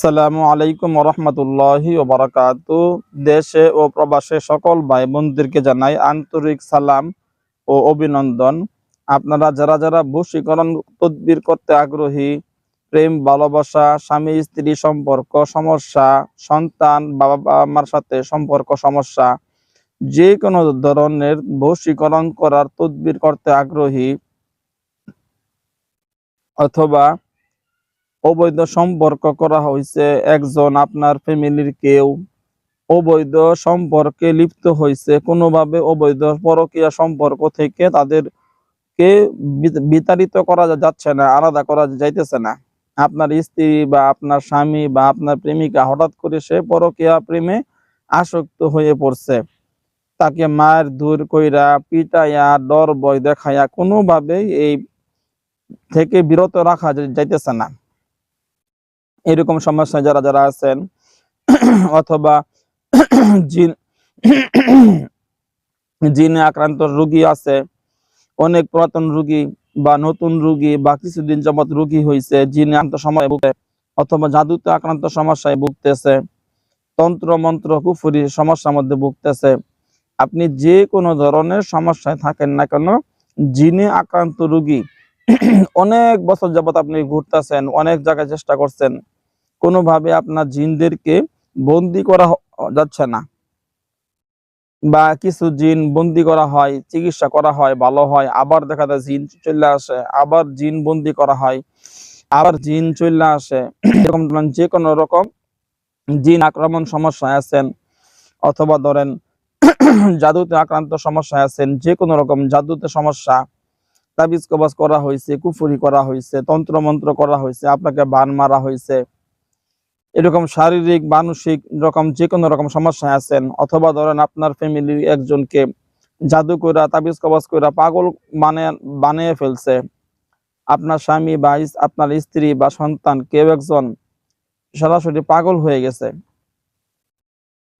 আসসালামু আলাইকুম রহমতুল্লাহি ওবরাকাত দেশে ও প্রবাসে সকল ভাই বোনদেরকে জানাই আন্তরিক সালাম ও অভিনন্দন। আপনারা যারা যারা বশীকরণ তদবির করতে আগ্রহী, প্রেম, ভালোবাসা, স্বামী, স্ত্রী সম্পর্ক, সমস্যা, সন্তান বাবা মার সাথে সম্পর্ক সমস্যা যে কোনো ধরনের বশীকরণ করার তদবির করতে আগ্রহী অথবা অবৈধ সম্পর্ক করা হয়েছে। একজন আপনার ফ্যামিলির কেউ অবৈধ সম্পর্কে লিপ্ত হয়েছে। কোনোভাবে অবৈধ পরকীয়া সম্পর্ক থেকে তাদেরকে বিত- বিতাড়িত করা যাচ্ছে না, আলাদা করা যাইতেছে না। আপনার স্ত্রী বা আপনার স্বামী বা আপনার প্রেমিকা হঠাৎ করে সে পরকীয়া প্রেমে আসক্ত হয়ে পড়ছে। তাকে মায়ের দূর কইরা পিটাইয়া ডর বয় দেখাইয়া কোনোভাবেই এই থেকে বিরত রাখা যাইতেছে না। এরকম সমস্যায় যারা যারা আছেন, অথবা জিন, জিনে আক্রান্ত রোগী আছে, অনেক পুরাতন রোগী বা নতুন রোগী বা কিছুদিন যাবত রোগী হয়েছে জিনে আক্রান্ত সময় ভুগে অথবা জাদুতে আক্রান্ত সমস্যায় ভুগতেছে তন্ত্র মন্ত্র কুফুরি সমস্যার মধ্যে ভুগতেছে, আপনি যে কোনো ধরনের সমস্যায় থাকেন না কেন, জিনে আক্রান্ত রোগী অনেক বছর যাবত আপনি ঘুরতেছেন, অনেক জায়গায় চেষ্টা করছেন, কোনোভাবে আপনার জিনদেরকে বন্দি করা যাচ্ছে না? বা কিছু জিন বন্দি করা হয়, চিকিৎসা করা হয়, ভালো হয়, আবার দেখা যায় জিন চলে আসে, আবার জিন বন্দি করা হয়, আবার জিন চলে আসে। এরকম যে কোনো রকম জিন আক্রমণ সমস্যায় আছেন, অথবা ধরেন জাদুতে আক্রান্ত সমস্যায় আছেন যে কোনো রকম জাদুতে সমস্যা তাবিজ কবাজ করা হয়েছে, কুফুরি করা হয়েছে তন্ত্র মন্ত্র করা হয়েছে, আপনাকে বান মারা হয়েছে। এরকম শারীরিক, মানসিক রকম যে কোনো রকম সমস্যায় আছেন, অথবা ধরেন আপনার ফ্যামিলির একজনকে জাদু কইরা, তাবিজ কবাজ কইরা পাগল মানে বানিয়ে ফেলছে। আপনার স্বামী বা আপনার স্ত্রী বা সন্তান, কেউ একজন সরাসরি পাগল হয়ে গেছে।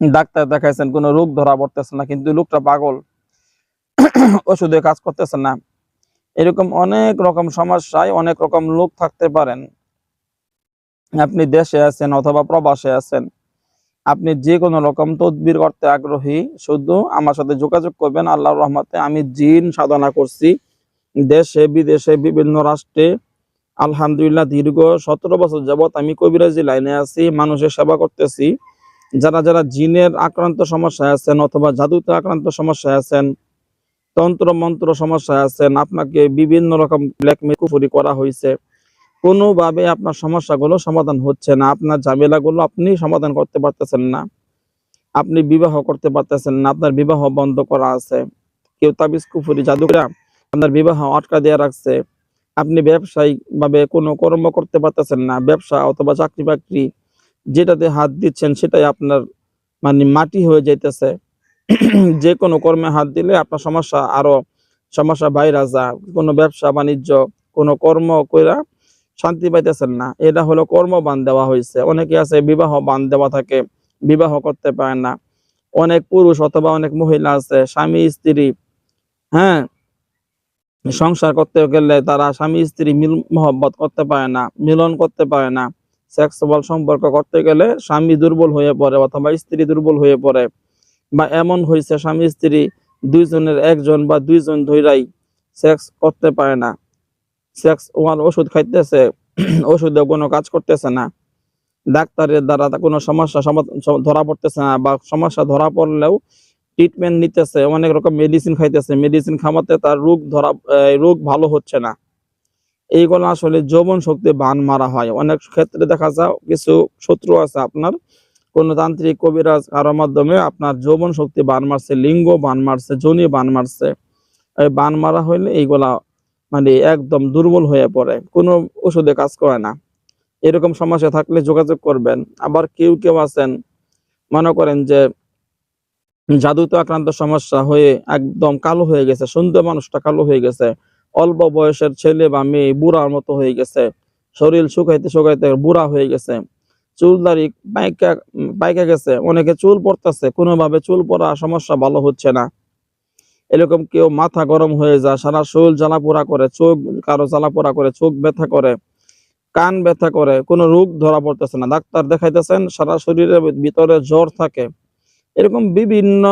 ডাক্তার দেখাইছেন, কোনো রোগ ধরা পড়তেছে না, কিন্তু লোকটা পাগল। ওষুধে কাজ করতেছে না। এরকম অনেক রকম সমস্যায় অনেক রকম লোক থাকতে পারেন। আপনি দেশে আছেন অথবা প্রবাসে আছেন, আপনি যে কোনো রকম তদবির করতে আগ্রহী, শুধু আমার সাথে যোগাযোগ করবেন আল্লাহ রহমতে আমি জিন সাধনা করছি। দেশে, বিদেশে, বিভিন্ন রাষ্ট্রে, আলহামদুলিল্লাহ দীর্ঘ সতেরো বছর যাবত আমি কবিরাজি লাইনে আছি, মানুষের সেবা করতেছি। যারা যারা জিনের আক্রান্ত সমস্যায় আছেন অথবা জাদুতে আক্রান্ত সমস্যায় আছেন তন্ত্র মন্ত্র সমস্যায় আছেন, আপনাকে বিভিন্ন রকম ব্ল্যাকমেল কুফুরি করা হয়েছে। কোনোভাবে আপনার সমস্যাগুলো সমাধান হচ্ছে না, আপনার ঝামেলাগুলো আপনি সমাধান করতে পারতেছেন না, আপনি বিবাহ করতে পারতেছেন না, আপনার বিবাহ বন্ধ করা আছে, কেউ তাবিজ, কুফুরি, জাদুকরা আপনার বিবাহ আটকা দেওয়া রাখছে, আপনি ব্যবসায়িক ভাবে কোনো কর্ম করতে পারতেছেন না, ব্যবসা অথবা চাকরি বাকরি যেটাতে হাত দিচ্ছেন সেটাই আপনার মানে মাটি হয়ে যাইতেছে। যে কোনো কর্মে হাত দিলে আপনার সমস্যা আরও সমস্যা বাইরে যা কোনো ব্যবসা, বাণিজ্য, কোনো কর্ম কইরা শান্তি পাইতেছেন না। এটা হলো কর্ম বান দেওয়া হয়েছে অনেকে আছে বিবাহ বান দেওয়া থাকে, বিবাহ করতে পারে না। অনেক পুরুষ অথবা অনেক মহিলা আছে, স্বামী, স্ত্রী হ্যাঁ? সংসার করতে গেলে তারা স্বামী, স্ত্রী মিল মহব্বত করতে পারে না, মিলন করতে পারে না। সেক্সুয়াল সম্পর্ক করতে গেলে স্বামী দুর্বল হয়ে পড়ে অথবা স্ত্রী দুর্বল হয়ে পড়ে। বা এমন হয়েছে স্বামী স্ত্রী দুইজনের একজন বা দুইজন ধৈরাই সেক্স করতে পারে না। সেক্স ওয়ান ওষুধ খাইতেছে, ওষুধে কোনো কাজ করতেছে না। ডাক্তারের দ্বারা কোনো সমস্যা ধরা পড়তেছে না বা সমস্যা ধরা পড়লেও ট্রিটমেন্ট নিতেছে, অনেক রকম মেডিসিন খাইতেছে। মেডিসিন খামাতে তার রোগ ধরা রোগ ভালো হচ্ছে না। এইগুলো আসলে যৌবন শক্তি বান মারা হয়। অনেক ক্ষেত্রে দেখা যায় কিছু শত্রু আছে আপনার কোন তান্ত্রিক কবিরাজ কারোর মাধ্যমে আপনার যৌবন শক্তি বান মারছে, লিঙ্গ বান মারছে, জনি বান মারছে। বান মারা হইলে এইগুলা মানে একদম দুর্বল হয়ে পড়ে, কোনো ওষুধে কাজ করে না। এরকম সমস্যা থাকলে যোগাযোগ করবেন। আবার কেউ কেউ আছেন, মনে করেন যে জাদুতে আক্রান্ত সমস্যা হয়ে একদম কালো হয়ে গেছে সুন্দর মানুষটা কালো হয়ে গেছে, অল্প বয়সের ছেলে বা মেয়ে বুড়ার মতো হয়ে গেছে, শরীর শুকাইতে শুকাইতে বুড়া হয়ে গেছে। চুল দাড়ি পাইকা পাইকা গেছে, অনেকে চুল পড়তেছে কোনোভাবে চুল পড়া সমস্যা ভালো হচ্ছে না। এরকম কেউ মাথা গরম হয়ে যায়, সারা শরীর জ্বালা পোড়া করে, চোখ, কারও জ্বালা পোড়া করে, চোখ ব্যথা করে, কান ব্যথা করে, কোনো রোগ ধরা পড়তেছে না। ডাক্তার দেখাইতেছেন, সারা শরীরের ভিতরে জ্বর থাকে। এরকম বিভিন্ন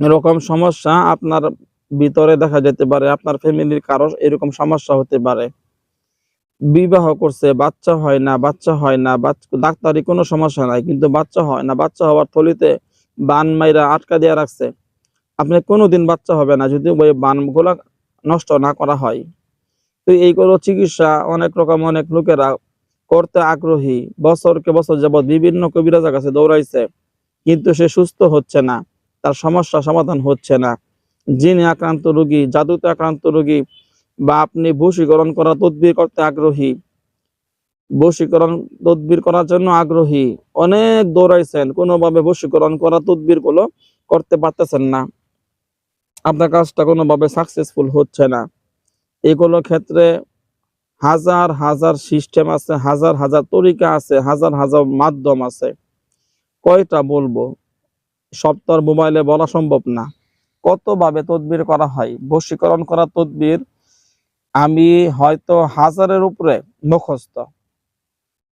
রকম সমস্যা আপনার ভিতরে দেখা যেতে পারে, আপনার ফ্যামিলির কারও এরকম সমস্যা হতে পারে। বিবাহ করছে, বাচ্চা হয় না, বাচ্চা হয় না ডাক্তারি কোনো সমস্যা নাই, কিন্তু বাচ্চা হয় না, বাচ্চা হওয়ার থলিতে বান মাইরা আটকা দিয়ে রাখছে। আপনি কোনোদিন বাচ্চা হবে না, যদি ওই বানগুলা নষ্ট না করা হয়। তো এইগুলো চিকিৎসা অনেক রকম অনেক লোকেরা করতে আগ্রহী। বছরকে বছর যাবৎ বিভিন্ন কবিরাজের কাছে দৌড়াইছে, কিন্তু সে সুস্থ হচ্ছে না, তার সমস্যা সমাধান হচ্ছে না। জিনে আক্রান্ত রোগী, জাদুতে আক্রান্ত রোগী বা আপনি বশীকরণ করা তদবির করতে আগ্রহী। বশীকরণ তদবির করার জন্য আগ্রহী। অনেক দৌড়াইছেন, কোনোভাবে বশীকরণ করা তদবিরগুলো করতে পারতেছেন না। আপনার কাজটা কোনোভাবে সাকসেসফুল হচ্ছে না। এগুলো ক্ষেত্রে হাজার হাজার সিস্টেম আছে, হাজার হাজার তরিকা আছে, হাজার হাজার মাধ্যম আছে। কয়টা বলব? সব তো মোবাইলে বলা সম্ভব না। কতভাবে তদবির করা হয়? বশীকরণ করা তদবির আমি হয়তো হাজারের উপরে মুখস্থ।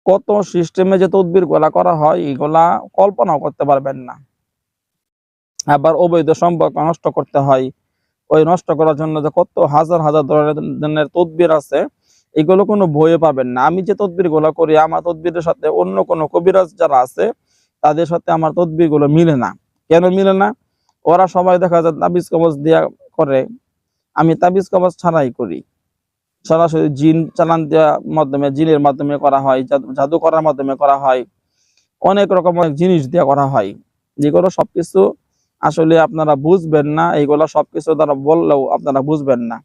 কত সিস্টেমে যে তদবিরগুলা করা হয়, এগুলা কল্পনাও করতে পারবেন না। আবার অবৈধ সম্পর্ক নষ্ট করতে হয়। ওই নষ্ট করার জন্য যে কত হাজার হাজার ধরনের তদবির আছে, এগুলো কোনো বইয়ে পাবেন না। আমি যে তদবিরগুলো করি, আমার তদবিরের সাথে অন্য কোনো কবিরাজ যারা আছে, তাদের সাথে আমার তদবিরগুলো মিলে না। কেন মিলে না? ওরা সবাই দেখা যায় তাবিজ কবজ দিয়া করে। আমি তাবিজ কবজ ছাড়াই করি। সরাসরি জিন চালান দেওয়ার মাধ্যমে, জিনের মাধ্যমে করা হয়, জাদু- করার মাধ্যমে করা হয়, অনেক রকম জিনিস দিয়ে করা হয়। যেগুলো সবকিছু আসলে আপনারা বুঝবেন না, এইগুলো সবকিছু দ্বারা বললেও আপনারা বুঝবেন না।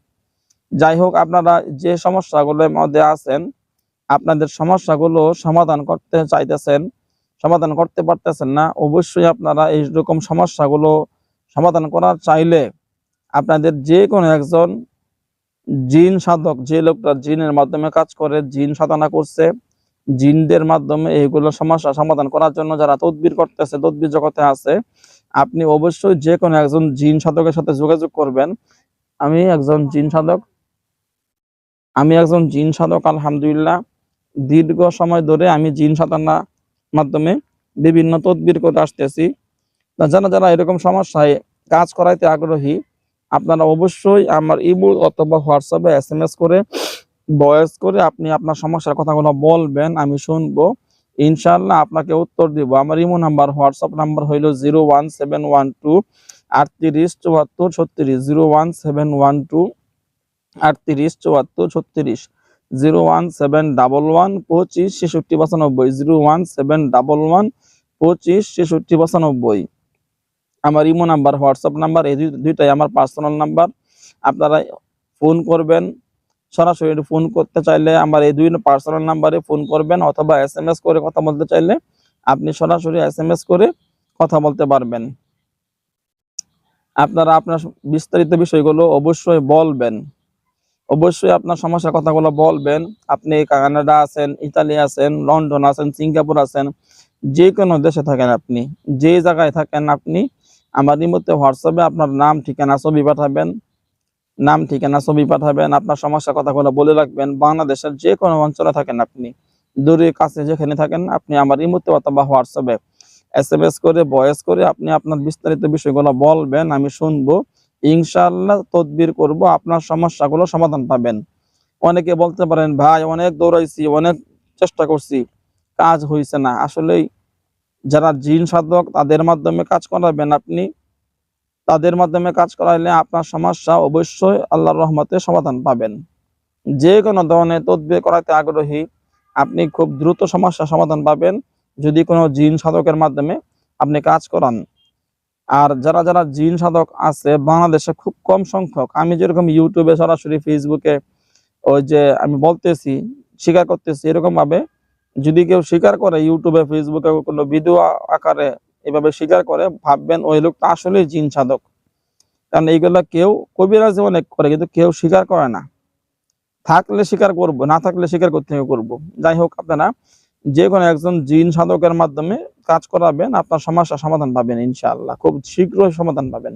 যাই হোক, আপনারা যে সমস্যাগুলোর মধ্যে আছেন, আপনাদের সমস্যাগুলো সমাধান করতে চাইতেছেন, সমাধান করতে পারতেছেন না, অবশ্যই আপনারা এইরকম সমস্যাগুলো সমাধান করার চাইলে আপনাদের যে কোনো একজন জিন সাধক, যে লোকটা জিনের মাধ্যমে কাজ করে, জিন সাধনা করছে, জিনদের মাধ্যমে এইগুলো সমস্যা সমাধান করার জন্য যারা তদবির করতেছে, তদবির জগতে আছে, আপনি অবশ্যই যে কোনো একজন জিন সাধকের সাথে যোগাযোগ করবেন। আমি একজন জিন সাধক। আমি একজন জিন সাধক, আলহামদুলিল্লাহ। দীর্ঘ সময় ধরে আমি জিন সাধনা মাধ্যমে বিভিন্ন তদবির করে আসতেছি। যারা যারা এরকম সমস্যায় কাজ করাইতে আগ্রহী আপনারা অবশ্যই আমার ইমো অথবা হোয়াটসঅ্যাপে এস এম এস করে ভয়েস করে আপনি আপনার সমস্যার কথাগুলো বলবেন, আমি শুনব। ইনশাল্লাহ আপনাকে উত্তর দিব। আমার ইমো নাম্বার, হোয়াটসঅ্যাপ নাম্বার হইল zero one seven one two আটত্রিশ চুয়াত্তর ছত্রিশ। Zero one seven one two আটত্রিশ চুয়াত্তর ছত্রিশ। Zero one seven double one পঁচিশ ছেষট্টি পঁচানব্বই। Zero one seven double one পঁচিশ ছেষট্টি পঁচানব্বই। আমার ইমো নাম্বার, হোয়াটসঅ্যাপ নাম্বার, এই দুইটাই আমার পার্সোনাল নাম্বার। আপনারা ফোন করবেন, সরাসরি ফোন করতে চাইলে আমার এই দুই পার্সোনাল নাম্বারে ফোন করবেন অথবা এস এম এস করে কথা বলতে চাইলে আপনি সরাসরি এস এম এস করে কথা বলতে পারবেন। আপনারা আপনার বিস্তারিত বিষয়গুলো অবশ্যই বলবেন। অবশ্যই আপনার সমস্যার কথাগুলো বলবেন। আপনি কানাডা আছেন, ইতালি আছেন, লন্ডন আছেন, সিঙ্গাপুর আছেন যে কোনো দেশে থাকেন আপনি, যে জায়গায় থাকেন আপনি আমার মধ্যে হোয়াটসঅ্যাপে আপনার নাম, ঠিকানা ছবি পাঠাবেন। নাম, ঠিকানা ছবি পাঠাবেন। আপনার সমস্যার কথাগুলো বলে রাখবেন। বাংলাদেশের যে কোনো অঞ্চলে থাকেন আপনি। দূরে কাছে যেখানে থাকেন, আপনি আমার ইমুতে অথবা হোয়াটসঅ্যাপে এস এম এস করে ভয়েস করে আপনি আপনার বিস্তারিত বিষয়গুলো বলবেন, আমি শুনব। ইনশাল্লাহ তদবির করব, আপনার সমস্যাগুলো সমাধান পাবেন। অনেকে বলতে পারেন, ভাই, অনেক দৌড়াইছি, অনেক চেষ্টা করছি, কাজ হয়েছে না। আসলেই যারা জিন সাধক, তাদের মাধ্যমে কাজ করাবেন আপনি। তাদের মাধ্যমে কাজ করাইলে আপনার সমস্যা অবশ্যই আল্লাহর রহমতে সমাধান পাবেন। যে কোনো ধরনের তদবির করাতে আগ্রহী, আপনি খুব দ্রুত সমস্যা সমাধান পাবেন যদি কোনো জিন সাধকের মাধ্যমে আপনি কাজ করান। আর যারা যারা জিন সাধক আছে, বাংলাদেশে খুব কম সংখ্যক। আমি যেরকম ইউটিউবে সরাসরি, ফেসবুকে ওই যে আমি বলতেছি, স্বীকার করতেছি এরকম ভাবে যদি কেউ স্বীকার করে ইউটিউবে ফেসবুকে কোনো ভিডিও আকারে এভাবে স্বীকার করে, ভাববেন ওই লোকটা আসলে জিন সাধক। কারণ এইগুলা কেউ কবিরাজ অনেক করে, কিন্তু কেউ স্বীকার করে না। থাকলে স্বীকার করব, না থাকলে স্বীকার করতে করব। যাই হোক আপনারা, যে কোনো একজন জিন সাধকের মাধ্যমে কাজ করাবেন, আপনার সমস্যা সমাধান পাবেন ইনশাআল্লাহ। খুব শীঘ্রই সমাধান পাবেন।